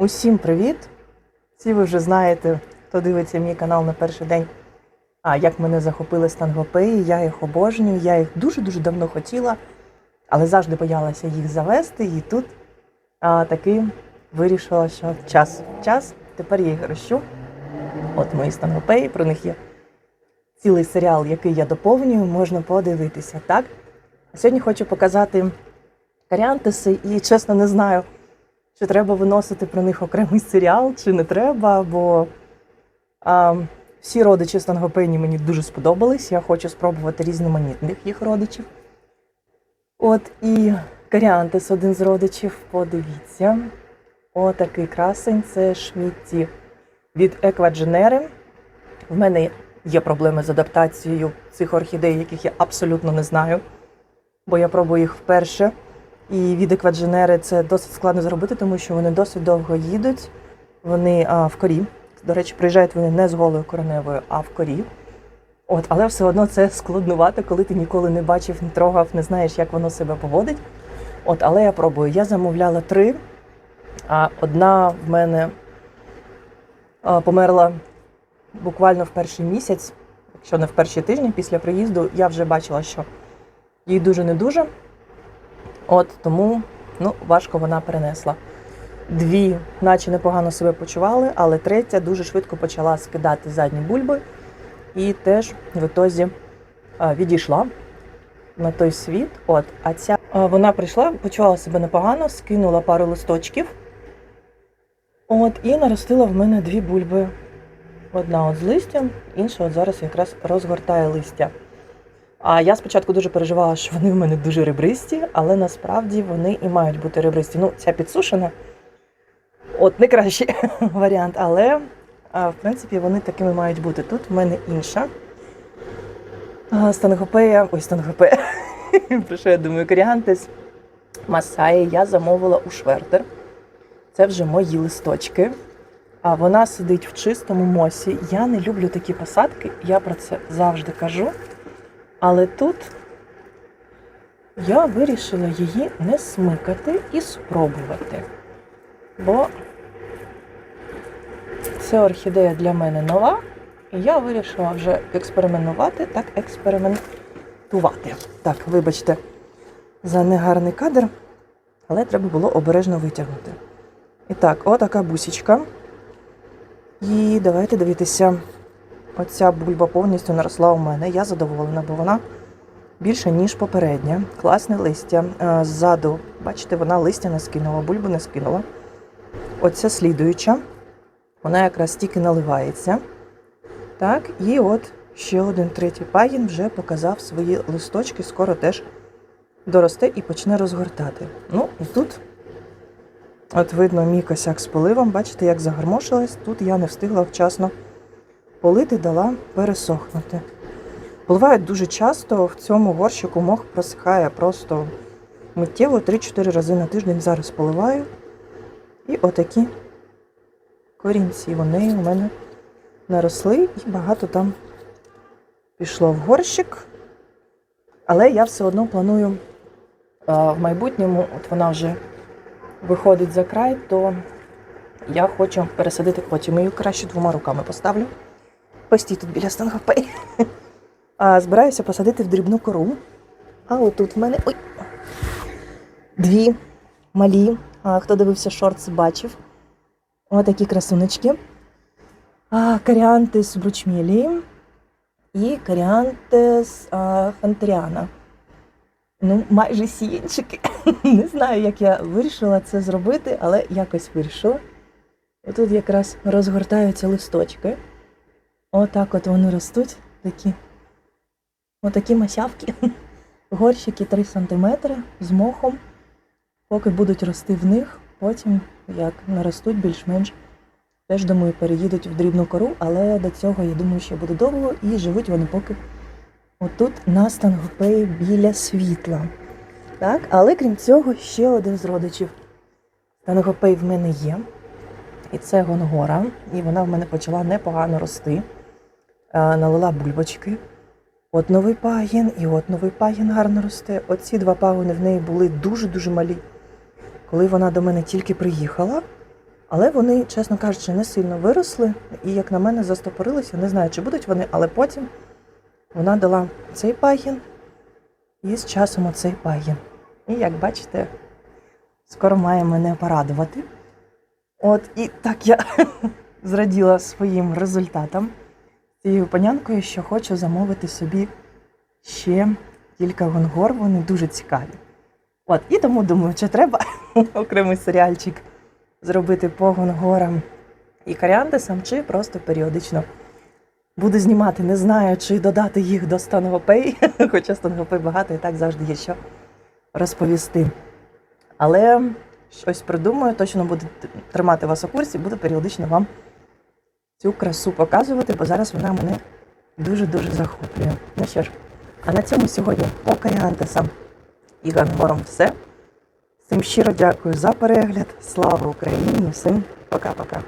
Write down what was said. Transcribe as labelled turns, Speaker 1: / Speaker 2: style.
Speaker 1: Усім привіт! Всі ви вже знаєте, хто дивиться мій канал на перший день. А як мене захопили стангопеї, я їх обожнюю, я їх дуже-дуже давно хотіла, але завжди боялася їх завести. І тут а, таки вирішила, що час час, тепер я їх рощу. От мої стангопеї, про них є цілий серіал, який я доповнюю, можна подивитися, так? А сьогодні хочу показати каріантиси і чесно не знаю, чи треба виносити про них окремий серіал, чи не треба, бо а, всі родичі стангопені мені дуже сподобались. Я хочу спробувати різноманітних їх родичів. От і каріантис один з родичів, подивіться. Отакий красень це шмітті від Еквадженери. В мене є проблеми з адаптацією цих орхідей, яких я абсолютно не знаю, бо я пробую їх вперше. І від еквадженери це досить складно зробити, тому що вони досить довго їдуть. Вони а, в корі. До речі, приїжджають вони не з голою кореневою, а в корі. От, але все одно це складнувато, коли ти ніколи не бачив, не трогав, не знаєш, як воно себе поводить. От, але я пробую. Я замовляла три, а одна в мене а, померла буквально в перший місяць, якщо не в перші тижні після приїзду, я вже бачила, що їй дуже не дуже. От тому ну, важко вона перенесла. Дві, наче непогано себе почували, але третя дуже швидко почала скидати задні бульби і теж в ітозі відійшла на той світ. От, а ця вона прийшла, почувала себе непогано, скинула пару листочків. От, і наростила в мене дві бульби. Одна от з листям, інша от зараз якраз розгортає листя. А я спочатку дуже переживала, що вони в мене дуже ребристі, але насправді вони і мають бути ребристі. Ну, ця підсушена, от не кращий варіант, але в принципі вони такими мають бути. Тут в мене інша стангопея, ой, стангопея, про що я думаю, коріантис Масаї я замовила у швертер. Це вже мої листочки. А вона сидить в чистому мосі. Я не люблю такі посадки, я про це завжди кажу. Але тут я вирішила її не смикати і спробувати. Бо це орхідея для мене нова, і я вирішила вже експериментувати, так експериментувати. Так, вибачте, за негарний кадр, але треба було обережно витягнути. І так, отака бусічка. І давайте дивитися. Оця бульба повністю наросла у мене. Я задоволена, бо вона більше, ніж попередня. Класне листя. Е, Ззаду, бачите, вона листя не скинула, бульбу не скинула. Оця слідуюча. Вона якраз тільки наливається. Так, і от ще один третій пагін вже показав свої листочки, скоро теж доросте і почне розгортати. Ну, і тут, от видно, мій косяк з поливом. Бачите, як загармошилась. Тут я не встигла вчасно полити дала пересохнути. Поливають дуже часто, в цьому горщику мох просихає просто миттєво 3-4 рази на тиждень зараз поливаю. І отакі корінці вони у мене наросли і багато там пішло в горщик. Але я все одно планую в майбутньому, от вона вже виходить за край, то я хочу пересадити потім її краще двома руками поставлю. Постій тут біля стангопей. А збираюся посадити в дрібну кору. А отут в мене ой, дві малі. А, хто дивився шортс, бачив. Отакі красунечки. А, Каріантис бручмілі і каріантис а, фантеріана. Ну, майже сіянчики. Не знаю, як я вирішила це зробити, але якось вирішила. Тут якраз розгортаються листочки. Отак от вони ростуть, такі отакі масявки. Горщики 3 см з мохом. Поки будуть рости в них, потім, як наростуть більш-менш, теж думаю, переїдуть в дрібну кору, але до цього, я думаю, ще буде довго і живуть вони поки отут на стангопеї біля світла. Так, але крім цього, ще один з родичів. Стангопей в мене є. І це гонгора, і вона в мене почала непогано рости. Е, налила бульбочки. От новий пагін, і от новий пагін гарно росте. Оці два пагони в неї були дуже-дуже малі. Коли вона до мене тільки приїхала, Але вони, чесно кажучи, не сильно виросли і, як на мене, застопорилися. Не знаю, чи будуть вони, але потім вона дала цей пагін і з часом оцей пагін. І як бачите, скоро має мене порадувати. От і так я зраділа своїм результатам цією панянкою, що хочу замовити собі ще кілька гонгор, вони дуже цікаві. От, і тому думаю, чи треба окремий серіальчик зробити по гонгорам і коріандесам, чи просто періодично буду знімати. Не знаю, чи додати їх до становопей, хоча становопей багато і так завжди є що розповісти. Але щось придумаю, точно буду тримати вас у курсі, буду періодично вам цю красу показувати, бо зараз вона мене дуже-дуже захоплює. Ну що ж, а на цьому сьогодні по коріантесам і ганбором все. Всім щиро дякую за перегляд. Слава Україні! Всім пока-пока.